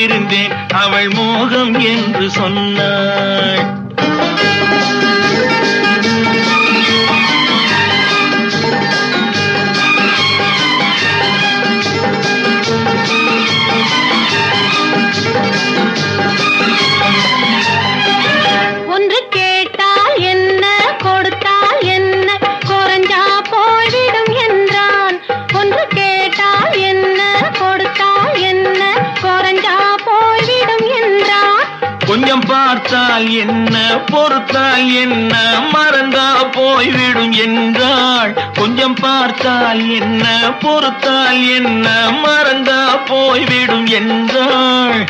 இருந்தேன். அவள் மோகம் என்று சொன்னாள். கொஞ்சம் பார்த்தால் என்ன பொறுத்தால் என்ன மறந்தா போய்விடும் என்றாள். கொஞ்சம் பார்த்தால் என்ன பொறுத்தால் என்ன மறந்தா போய்விடும் என்றாள்.